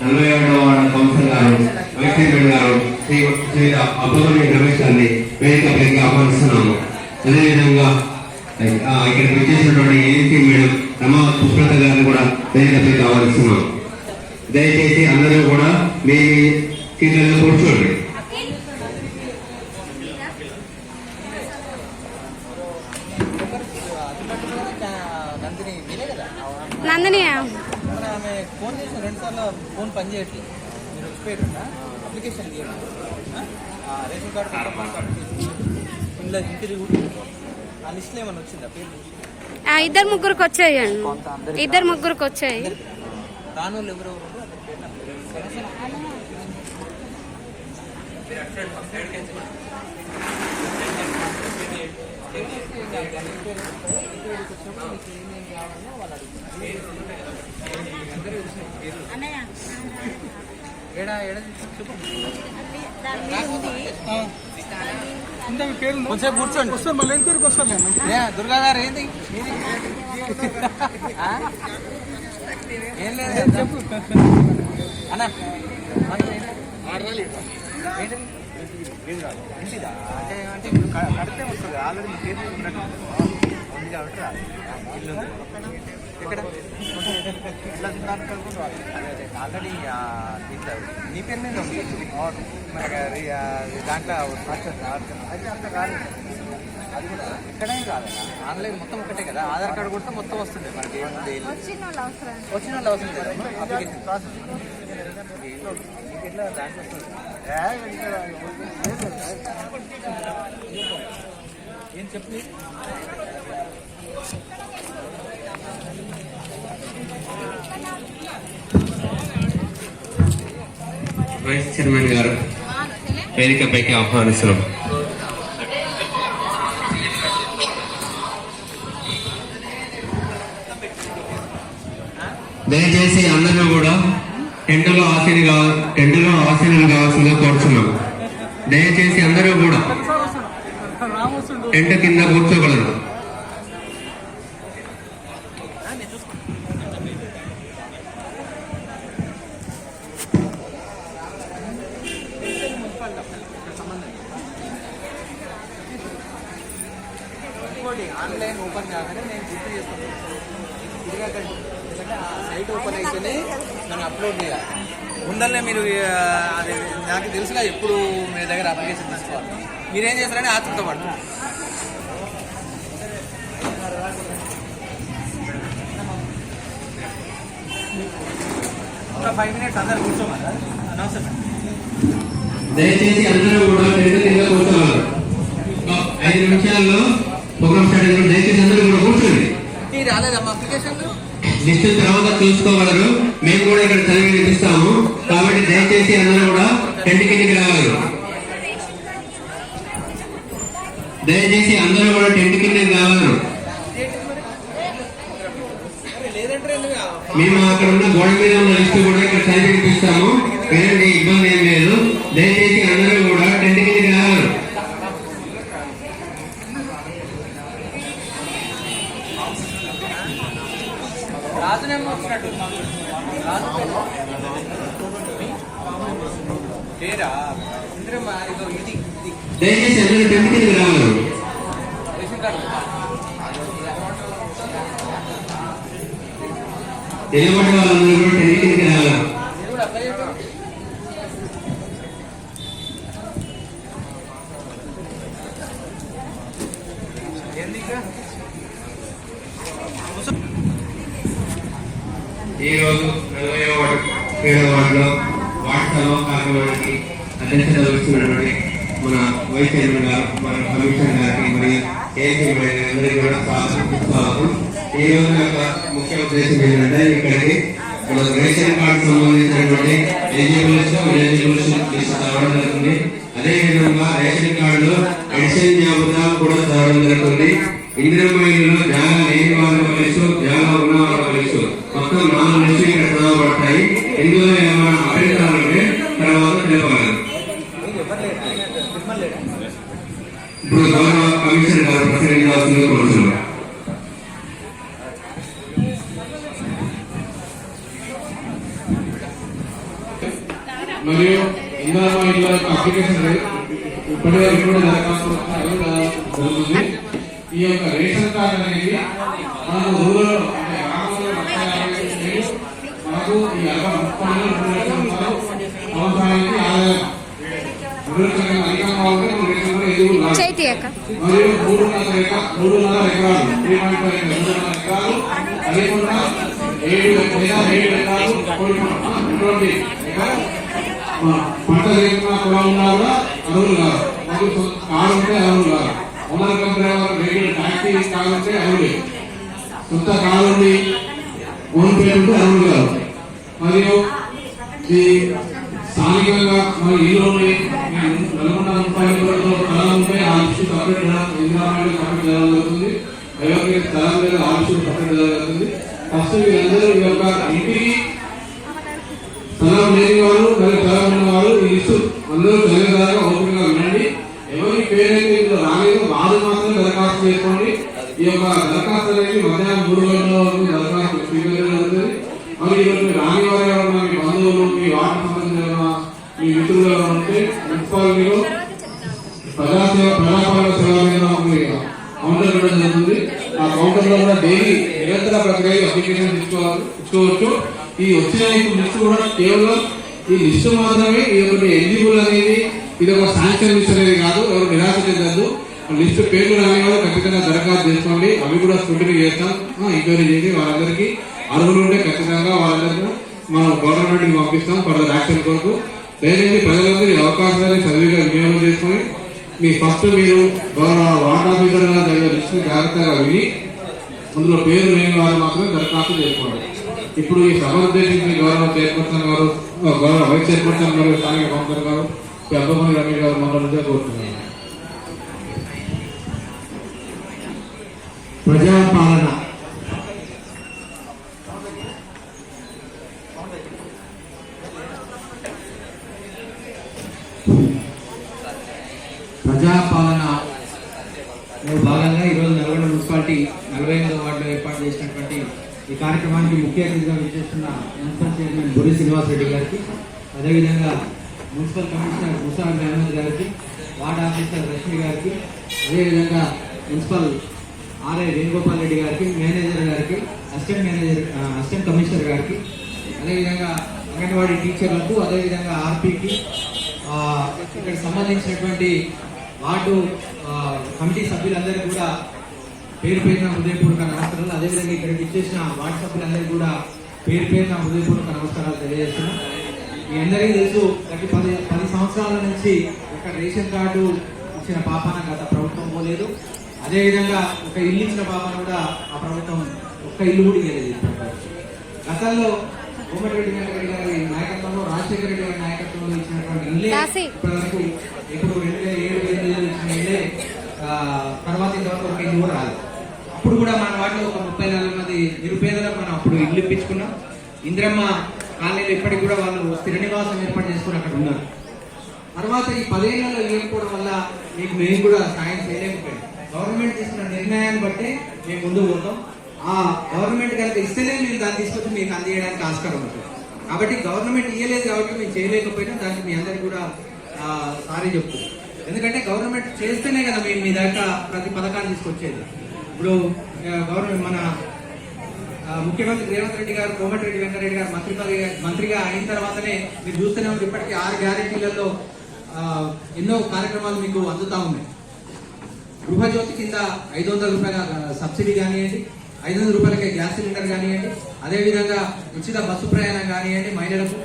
నలభై ఏడవ ward councillor గారు వైస్ చైర్మన్ గారు శ్రీ అబ్బగమి రమేష్ గారిని వేదికపైకి ఆహ్వానిస్తున్నాము. అదేవిధంగా ఆ, ఇక్కడికి వచ్చేసినటువంటి ఏఎన్సీ మేడం రమా పుష్పలత గారిని కూడా వేదికపైకి ఆహ్వానిస్తున్నాం దయచేసి అందరూ కూడా మీ సీట్లలో కూర్చోండి. నందిని మరి ఆమె ఫోన్ చేసిన రెండు సార్లు ఫోన్ పని చేయట్లేదు. మీరు వచ్చిపోయారున్నా application ration card pan card ఇంట్లో ఆ లిస్ట్లో ఏమైనా వచ్చిందా? పేరు ఇద్దరు ముగ్గురికి వచ్చాయండి ఇద్దరు ముగ్గురికి వచ్చాయి. రాని సైడ్కి వెళ్ళి చూడండి. ఏడా ఏడా చెప్పు కొంచెం కూర్చోండి. వస్తారు మళ్ళీ ఎంక్వైరీకి వస్తారు ఏ, దుర్గా గారు ఏంది? ఏం లేదు చెప్పు అన్న. అంటే అంటే కడితే వస్తుంది. ఆల్రెడీ పేరు ఉంది. కాబట్టి రాదు. ఎక్కడ. అదే అదే. ఆల్రెడీ దీంట్లో నీ పేరు మీద అది, ఆ, దాంట్లో అయితే అంత కాదు అది కూడా ఇక్కడే కాదు ఆన్లైన్ మొత్తం ఒకటే కదా. ఆధార్ కార్డు కొడితే మొత్తం వస్తుంది మనకి. ఏముంది? ఏం లేదు. వచ్చిన వాళ్ళు అవసరం లేదు. అప్లికేషన్ ప్రాసెస్ ఎట్లా దాంట్లో ఏం చెప్పు? వైస్ చైర్మన్ గారు వేదికపైకి ఆహ్వానిస్తున్నాం. దయచేసి అందరూ కూడా టెంటులో ఆశీని కావ టెంటులో ఆశీనులు కావాల్సిందిగా కోరుతున్నాం దయచేసి అందరూ కూడా టెంట్ కింద కూర్చోగలరు. ఇంకోటి ఆన్లైన్ ఓపెన్ కాగానే నేను గుర్తు చేస్తాను. తిరగకండి. ఎందుకంటే ఆ సైట్ ఓపెన్ అయితేనే మనం అప్లోడ్ చేయాలి. ముందరనే మీరు అది నాకు తెలుసుగా ఎప్పుడు మీ దగ్గర అప్లికేషన్ తీసుకోవాలి. మీరేం చేస్తారని ఆతృత పడుతుంది ఒక ఫైవ్ మినిట్స్ అందరు అనవసరం దయచేసి అందరూ కూడా ఐదు నిమిషాల్లో ప్రోగ్రామ్ స్టార్ట్ అయిన దయచేసి అందరూ కూడా కూర్చోండి. లిస్ట్ తర్వాత చూసుకోగలరు మేము కూడా ఇక్కడ చదివి వినిపిస్తాము. కాబట్టి దయచేసి అందరూ కూడా టెంట్ కిందకి రాగలరు దయచేసి అందరూ కూడా టెంట్ కిందకి లేదంటే మేము అక్కడ ఉన్న గోడ మీద ఉన్న లిస్ట్ కూడా ఇక్కడ చదివి వినిపిస్తాము. వినండి ఇబ్బంది ఏం లేదు. దయచేసి అందరూ కూడా టెంట్ కిందకి రాగలరు రాజునేమో వచ్చినట్టు రాజు పేరా ఇంద్రమ్మ ఇదో ఇది ఇది దయచేసి అందరూ టెంట్ కిందకి రాగలరు వాళ్ళందరూ కూడా టెంట్ కిందకి రాగలరు ఇది కూడా అప్లై చేయండి ఏంది ఇంకా ఈ రోజు నలభై వార్డు ఏడవ వార్డులో వార్డు సభ కార్యక్రమానికి అధ్యక్షత మన వైస్ చైర్మన్ గారు మన కమిషనర్ గారికి మరి ఏసీ అందరికీ కూడా స్వాగతం ఈ రోజు యొక్క ముఖ్య ఉద్దేశం ఏంటంటే ఇక్కడికి మన రేషన్ కార్డు సంబంధించినటువంటి ఎలిజిబుల్స్ ఎలిజిబుల్స్ రావడం జరుగుతుంది. అదే విధంగా రేషన్ కార్డులో ఎడిషన్ జాబితా కూడా రావడం జరుగుతుంది. ఇందిరమ్మ జాగా లేని వాళ్ళ లిస్టు జాగా ఉన్న వాళ్ళ మొత్తం నాలుగు ఇక్కడ చదవబడతాయి ఇందులో ఏమైనా అభ్యంతరాలుంటే తర్వాత తెలపాలి. ఇప్పుడు గౌరవ కమిషనర్ గారు ప్రసంగించాల్సిందిగా కోరుతున్నాం మరియు ఇందిరామ ఇళ్ళ అప్లికేషన్ ఇప్పటివరకు ఇప్పుడు దరఖాస్తు జరుగుతుంది. ఈ యొక్క రేషన్ కార్డు అనేది మనకు ఊళ్ళో అంటే గ్రామంలో లక్ష మనకు ఈ అరవై ముప్పై వేలు, రెండు లక్షల రూపాయలు సంవత్సరానికి ఆదాయం రెండు లక్షల అధికంగా ఉంటే మన రేషన్ కూడా ఎదుగు రాదు. చైతి అక్క మరియు మూడున్నర ఎక మూడున్నర ఎకరాలు త్రీ పాయింట్ ఫైవ్ మూడున్నర ఎకరాలు అదేకుండా ఏడు లేదా ఏడు ఎకరాలు కోరుకుంటున్నాం ఇటువంటి పంచాయతీ ఆ, పంట లేకుండా కూడా ఉన్నా అరువులు కాదు మరియు సొంత కారు ఉంటే అరువులు కాదు owner company vehicle taxi car ఉంటే అరువులే సొంత కారు ఓన్ పేరు ఉంటే అరువులు కాదు మరియు ఈ స్థానికంగా మన ఇల్లు ఉన్నాయి నల్గొండ ముప్పై స్థలం ఉంటే ఆ సపరేట్ సపరేట్ జరగబోతుంది అయోగ్య స్థలం మీద ఆ సపరేట్ జరగబోతుంది ఫస్ట్ వీళ్ళందరూ ఈ యొక్క స్థలం లేని వారు మరియు స్థలం ఉన్న ఈ లిస్టు అందరూ చదివేదాకా ఓపెన్గా వినండి ఎవరి పేరైతే ఇందులో వారు దరఖాస్తు చేసుకోండి ఈ యొక్క దరఖాస్తు అనేది మధ్యాహ్నం మూడు గంటల వరకు దరఖాస్తు స్వీకరించారు జరుగుతుంది మరి ఈరోజు మీ రాని వారు ఎవరన్నా మీ బంధువులు మీ వార్డు సంబంధించిన ఎవరన్నా, మీ మిత్రులు ఎవరైనా ఉంటే మున్సిపాలిటీలో ప్రజాసేవ ప్రజాపాలన సేవ మీద ఉంది కౌంటర్ ఇవ్వడం జరుగుతుంది ఆ కౌంటర్లో కూడా డైలీ నిరంతర ప్రక్రియ అప్లికేషన్ తీసుకోవాలి తీసుకోవచ్చు ఈ వచ్చిన లిస్ట్ కూడా కేవలం ఈ లిస్ట్ మాత్రమే ఇది ఒకటి ఎలిజిబుల్ అనేది ఇది ఒక శాంక్షన్ లిస్ట్ అనేది కాదు ఎవరు నిరాశ చెందద్దు. లిస్ట్ పేర్లు రాని వాళ్ళు ఖచ్చితంగా దరఖాస్తు చేసుకోండి. అవి కూడా స్క్రూటినీ చేస్తాం. ఎంక్వైరీ చేసి వాళ్ళందరికీ అర్హులు ఉంటే ఖచ్చితంగా వాళ్ళందరికీ మనం గవర్నమెంట్ పంపిస్తాం ఫర్దర్ యాక్షన్ కొరకు. దయచేసి ప్రజలందరూ ఈ అవకాశాన్ని చదివిగా వినియోగం చేసుకొని మీ ఫస్ట్ మీరు వార్డ్ ఆఫీసర్ గారు లిస్ట్ జాగ్రత్తగా విని అందులో పేరు లేని వారు మాత్రమే దరఖాస్తు చేసుకోండి. ఇప్పుడు ఈ సభ ఉద్దేశించి గౌరవ చైర్పర్సన్ గారు గౌరవ వైస్ చైర్పర్సన్ గారు స్థానిక కౌన్సిలర్ గారు ఈ అబ్బమని రమేష్ గారు మాట్లాడుతూ కోరుతున్నాను. ప్రజాపాలన. ప్రజాపాలన. భాగంగా ఈరోజు నల్గొండ మున్సిపాలిటీ నలభై ఎనిమిదో వార్డులో ఏర్పాటు చేసినటువంటి ఈ కార్యక్రమానికి ముఖ్య అతిథిగా విచ్చేస్తున్న మున్సిపల్ చైర్మన్ బురి శ్రీనివాస్ రెడ్డి గారికి అదేవిధంగా మున్సిపల్ కమిషనర్ ముసా అహ్మద్ గారికి వార్డ్ ఆఫీసర్ రష్మి గారికి అదేవిధంగా మున్సిపల్ ఆర్ఐ వేణుగోపాల్ రెడ్డి గారికి మేనేజర్ గారికి అసిస్టెంట్ మేనేజర్ అసిస్టెంట్ కమిషనర్ గారికి అదేవిధంగా అంగన్వాడీ టీచర్లకు అదేవిధంగా ఆర్పీకి ఇక్కడ సంబంధించినటువంటి వార్డు కమిటీ సభ్యులందరూ కూడా పేరు పేరున హృదయపూర్వక నమస్కారాలు. అదేవిధంగా ఇక్కడికి ఇచ్చేసిన వార్డు సభ్యులందరికీ కూడా పేరు పేరున హృదయపూర్వక నమస్కారాలు తెలియజేస్తున్నాం. మీ అందరికీ తెలుసు గత పది పది సంవత్సరాల నుంచి ఒక రేషన్ కార్డు ఇచ్చిన పాపాన గత ప్రభుత్వం పోలేదు. అదేవిధంగా ఒక ఇల్లు ఇచ్చిన పాపాన కూడా ఆ ప్రభుత్వం ఒక్క ఇల్లు కూడా ఇవ్వలేదు గతంలో కోమటిరెడ్డి వెంకటరెడ్డి గారి నాయకత్వంలో రాజశేఖర రెడ్డి గారి నాయకత్వంలో ఇచ్చినటువంటి ఇల్లే. ఇప్పటివరకు ఇప్పుడు రెండు వేల ఏడు ఎనిమిదిలో ఇచ్చిన ఇల్లే తర్వాత ఇంతవరకు ఒక ఇల్లు కూడా రాలేదు. అప్పుడు కూడా మన వాటిలో ఒక ముప్పై నాలుగు మంది నిరుపేదలకు మనం అప్పుడు ఇల్లు ఇప్పించుకున్నాం. ఇంద్రమ్మ కాలనీలో ఇప్పటికి కూడా వాళ్ళు స్థిర నివాసం ఏర్పాటు చేసుకుని అక్కడ ఉన్నారు. తర్వాత ఈ పదేళ్ళలో ఇవ్వకపోవడం వల్ల మీకు మేము కూడా సాయం చేయలేకపోయాం. గవర్నమెంట్ తీసుకున్న నిర్ణయాన్ని బట్టి మేము ముందుకు పోతాం. ఆ గవర్నమెంట్ కనుక ఇస్తేనే మేము దాన్ని తీసుకొచ్చి మీకు అందజేయడానికి ఆస్కారం ఉంటుంది కాబట్టి గవర్నమెంట్ ఇవ్వలేదు కాబట్టి మేము చేయలేకపోయినా దానికి మీ అందరికి కూడా సారీ చెప్తున్నాం ఎందుకంటే గవర్నమెంట్ చేస్తేనే కదా మేము మీ దాకా ప్రతి పథకాన్ని తీసుకొచ్చేది. ఇప్పుడు గవర్నమెంట్ మన ముఖ్యమంత్రి రేవంత్ రెడ్డి గారు కోమటిరెడ్డి వెంకరెడ్డి గారు మంత్రి మంత్రిగా అయిన తర్వాతనే మీరు చూస్తూనే ఉంటే ఇప్పటికీ ఆరు గ్యారెంటీలలో ఎన్నో కార్యక్రమాలు మీకు అందుతా ఉన్నాయి. గృహజ్యోతి కింద ఐదు వందల రూపాయల సబ్సిడీ కానివ్వండి ఐదు వందల రూపాయలకే గ్యాస్ సిలిండర్ కానివ్వండి అదేవిధంగా ఉచిత బస్సు ప్రయాణం కానివ్వండి మహిళలకు.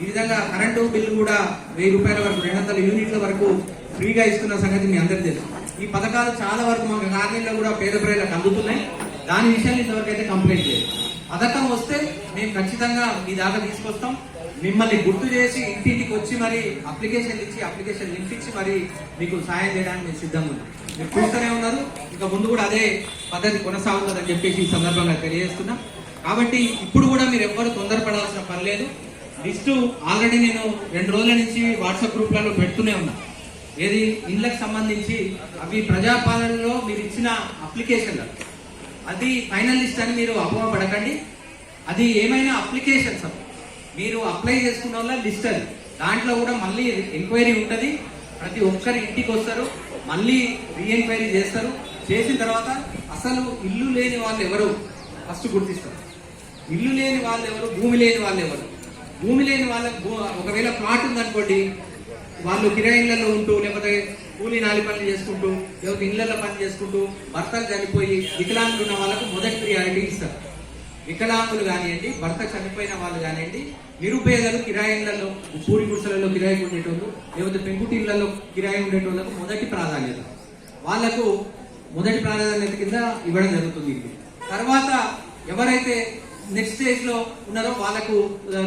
ఈ విధంగా కరెంటు బిల్లు కూడా వెయ్యి రూపాయల వరకు రెండు వందల యూనిట్ల వరకు ఫ్రీగా ఇస్తున్న సంగతి మీ అందరికీ తెలుసు. ఈ పథకాలు చాలా వరకు మా కాలనీలో కూడా పేద ప్రజలకు అందుతున్నాయి. దాని విషయాన్ని ఇంతవరకు కంప్లైంట్ లేదు. పథకం వస్తే మేము ఖచ్చితంగా మీ దాకా తీసుకొస్తాం. మిమ్మల్ని గుర్తు చేసి ఇంటింటికి వచ్చి మరి అప్లికేషన్ ఇచ్చి అప్లికేషన్ లింక్ ఇచ్చి మరి మీకు సాయం చేయడానికి మేము సిద్ధంగా ఉన్నాం. మీరు చూస్తూనే ఉన్నారు. ఇంకా ముందు కూడా అదే పద్ధతి కొనసాగుతుందని చెప్పేసి ఈ సందర్భంగా తెలియజేస్తున్నాం. కాబట్టి ఇప్పుడు కూడా మీరు ఎవ్వరు తొందరపడాల్సిన పని లేదు. లిస్టు ఆల్రెడీ నేను రెండు రోజుల నుంచి వాట్సాప్ గ్రూప్లలో పెడుతూనే ఉన్నా. ఏది? ఇండ్లకు సంబంధించి అవి ప్రజాపాలనలో మీరు ఇచ్చిన అప్లికేషన్లు. అది ఫైనల్ లిస్ట్ అని మీరు అపోహపడకండి అది ఏమైనా అప్లికేషన్స్ మీరు అప్లై చేసుకున్న వాళ్ళ లిస్ట్ అది. దాంట్లో కూడా మళ్ళీ ఎంక్వైరీ ఉంటుంది. ప్రతి ఒక్కరి ఇంటికి వస్తారు. మళ్ళీ రీఎంక్వైరీ చేస్తారు. చేసిన తర్వాత అసలు ఇల్లు లేని వాళ్ళు ఎవరు? ఫస్ట్ గుర్తిస్తారు. ఇల్లు లేని వాళ్ళు ఎవరు? భూమి లేని వాళ్ళు ఎవరు? భూమి లేని వాళ్ళకి ఒకవేళ ప్లాట్ ఉందనుకోండి వాళ్ళు కిరాయిలలో ఉంటూ లేకపోతే కూలి నాలి పనులు చేసుకుంటూ లేకపోతే ఇళ్ళలో పని చేసుకుంటూ భర్తలు చనిపోయి వికలాంగులు ఉన్న వాళ్ళకు మొదటి ప్రియారిటీ ఇస్తారు. వికలాంగులు కానివ్వండి భర్త చనిపోయిన వాళ్ళు కానివ్వండి నిరుపేదలు కిరాయిళ్ళలో పూరి గుడిసెలలో కిరాయి ఉండేటోళ్ళు లేకపోతే పెంకుటిళ్ళలో కిరాయి ఉండేటోళ్ళకు మొదటి ప్రాధాన్యత. వాళ్ళకు మొదటి ప్రాధాన్యత కింద ఇవ్వడం జరుగుతుంది తర్వాత ఎవరైతే నెక్స్ట్ స్టేజ్లో ఉన్నారో వాళ్ళకు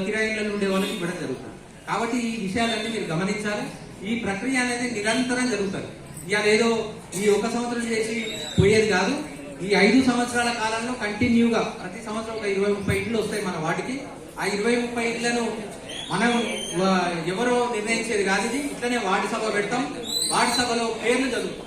కిరాయిళ్ళలో ఉండే వాళ్ళకి ఇవ్వడం జరుగుతుంది. కాబట్టి ఈ విషయాలన్నీ మీరు గమనించాలి. ఈ ప్రక్రియ అనేది నిరంతరం జరుగుతుంది. ఇవాళ ఏదో ఈ ఒక సంవత్సరం చేసి పోయేది కాదు. ఈ ఐదు సంవత్సరాల కాలంలో కంటిన్యూగా ప్రతి సంవత్సరం ఒక ఇరవై ముప్పై ఇండ్లు వస్తాయి మన వాటికి. ఆ ఇరవై ముప్పై ఇండ్లను మనం ఎవరో నిర్ణయించేది కాదు ఇది. ఇట్లనే వార్డు సభ పెడతాం. వార్డు సభలో పేర్లు చదువుతాం.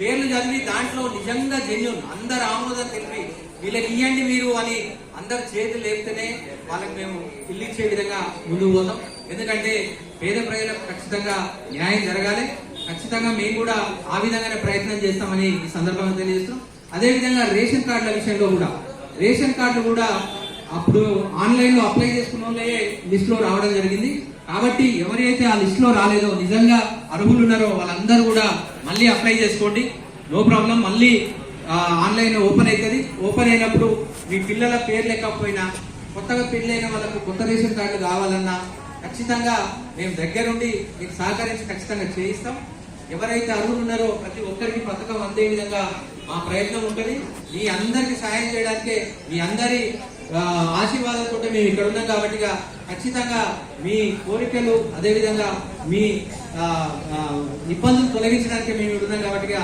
పేర్లు చదివి దాంట్లో నిజంగా జెన్యున్ అందరు ఆమోదం తెలిపి వీళ్ళకి ఇవ్వండి మీరు అని అందరు చేతులు లేపితేనే వాళ్ళకి మేము ఇల్లు ఇచ్చే విధంగా ముందుకు పోతాం. ఎందుకంటే పేద ప్రజలకు ఖచ్చితంగా న్యాయం జరగాలి. ఖచ్చితంగా మేము కూడా ఆ విధంగానే ప్రయత్నం చేస్తామని ఈ సందర్భంగా తెలియజేస్తాం అదేవిధంగా రేషన్ కార్డుల విషయంలో కూడా. రేషన్ కార్డులు కూడా అప్పుడు ఆన్లైన్లో అప్లై చేసుకున్న వాళ్ళే లిస్టులో రావడం జరిగింది. కాబట్టి ఎవరైతే ఆ లిస్టులో రాలేదో నిజంగా అర్హులు ఉన్నారో వాళ్ళందరూ కూడా మళ్ళీ అప్లై చేసుకోండి. నో ప్రాబ్లం మళ్ళీ ఆన్లైన్ ఓపెన్ అవుతుంది ఓపెన్ అయినప్పుడు మీ పిల్లల పేరు లేకపోయినా కొత్తగా పెళ్ళైన వాళ్ళకు కొత్త రేషన్ కార్డు కావాలన్నా ఖచ్చితంగా మేము దగ్గరుండి మీకు సహకరించి ఖచ్చితంగా చేయిస్తాం. ఎవరైతే అర్హులు ఉన్నారో ప్రతి ఒక్కరికి పథకం అందే విధంగా మా ప్రయత్నం ఉంటుంది. మీ అందరికి సహాయం చేయడానికే మీ అందరి ఆశీర్వాదాలతో ఆశీర్వాదంతో మేము ఇక్కడ ఉన్నాం కాబట్టి ఖచ్చితంగా మీ కోరికలు అదేవిధంగా మీ ఇబ్బందులు తొలగించడానికి మేము ఇక్కడ ఉన్నాం కాబట్టి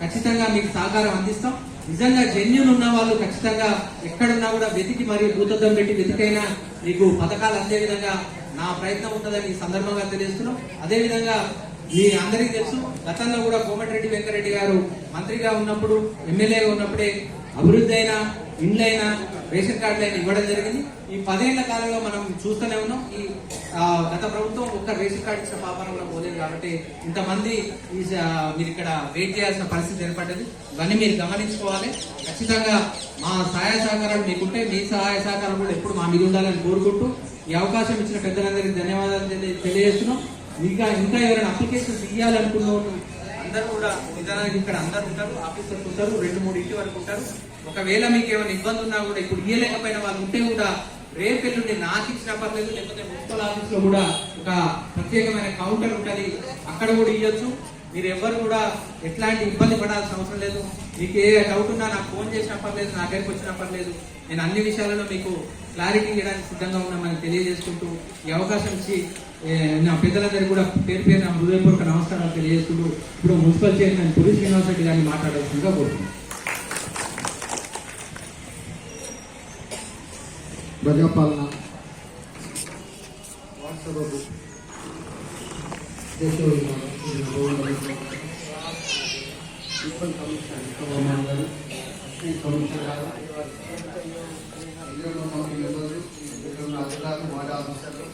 ఖచ్చితంగా మీకు సహకారం అందిస్తాం. నిజంగా జెన్యున్ ఉన్న వాళ్ళు ఖచ్చితంగా ఎక్కడున్నా కూడా వెతికి మరియు భూతద్దం పెట్టి వెతికైనా మీకు పథకాలు అందే విధంగా నా ప్రయత్నం ఉంటుందని సందర్భంగా తెలియజేస్తున్నాం. అదేవిధంగా మీ అందరికీ తెలుసు గతంలో కూడా కోమటిరెడ్డి వెంకరెడ్డి గారు మంత్రిగా ఉన్నప్పుడు ఎమ్మెల్యేగా ఉన్నప్పుడే అభివృద్ధి అయినా ఇండ్లైనా రేషన్ కార్డులైనా ఇవ్వడం జరిగింది. ఈ పదేళ్ళ కాలంలో మనం చూస్తూనే ఉన్నాం. ఈ గత ప్రభుత్వం ఒక్క రేషన్ కార్డు ఇచ్చిన పాపన కూడా పోలేదు కాబట్టి ఇంతమంది ఈ మీరు ఇక్కడ వెయిట్ చేయాల్సిన పరిస్థితి ఏర్పడ్డది. ఇవన్నీ మీరు గమనించుకోవాలి. ఖచ్చితంగా మా సహాయ సహకారాలు మీకుంటే మీ సహాయ సహకారం కూడా ఎప్పుడు మా మీద ఉండాలని కోరుకుంటూ ఈ అవకాశం ఇచ్చిన పెద్దలందరికీ ధన్యవాదాలు తెలియజేస్తున్నాం. ఇంకా ఇంకా ఎవరైనా అప్లికేషన్స్ ఇవ్వాలనుకున్న అందరూ కూడా నిజానికి ఇక్కడ అందరు ఉంటారు ఆఫీసర్స్ ఉంటారు రెండు మూడు ఇంటి వరకు ఉంటారు. ఒకవేళ మీకు ఏమైనా ఇబ్బంది ఉన్నా కూడా ఇప్పుడు ఇయ్యలేకపోయిన వాళ్ళు ఉంటే కూడా రేపు ఎల్లుండి నాకు ఇచ్చిన పర్లేదు లేకపోతే మున్సిపల్ ఆఫీస్లో కూడా ఒక ప్రత్యేకమైన కౌంటర్ ఉంటుంది. అక్కడ కూడా ఇవ్వచ్చు మీరు ఎవరు కూడా ఎట్లాంటి ఇబ్బంది పడాల్సిన అవసరం లేదు. మీకు ఏ డౌట్ ఉన్నా నాకు ఫోన్ చేసిన పర్లేదు నా దగ్గరికి వచ్చిన పర్లేదు. నేను అన్ని విషయాలలో మీకు క్లారిటీ ఇవ్వడానికి సిద్ధంగా ఉన్నామని తెలియజేసుకుంటూ ఈ అవకాశం ఇచ్చి నా పెద్దలందరికీ కూడా పేరు పేరు నా హృదయపూర్వక నమస్కారాలు తెలియజేసుకుంటూ ఇప్పుడు మున్సిపల్ చైర్మన్ పురి శ్రీనివాస్ రెడ్డి గారిని మాట్లాడాల్సిందిగా కోరుతున్నాను. Prajapalana WhatsApp municipal commissioner Vikramarao గారు అసిస్టెంట్ కమిషనర్ గారు ఇళ్ళలో మనకి మెంబర్లు అధికారులు వార్డు ఆఫీసర్లు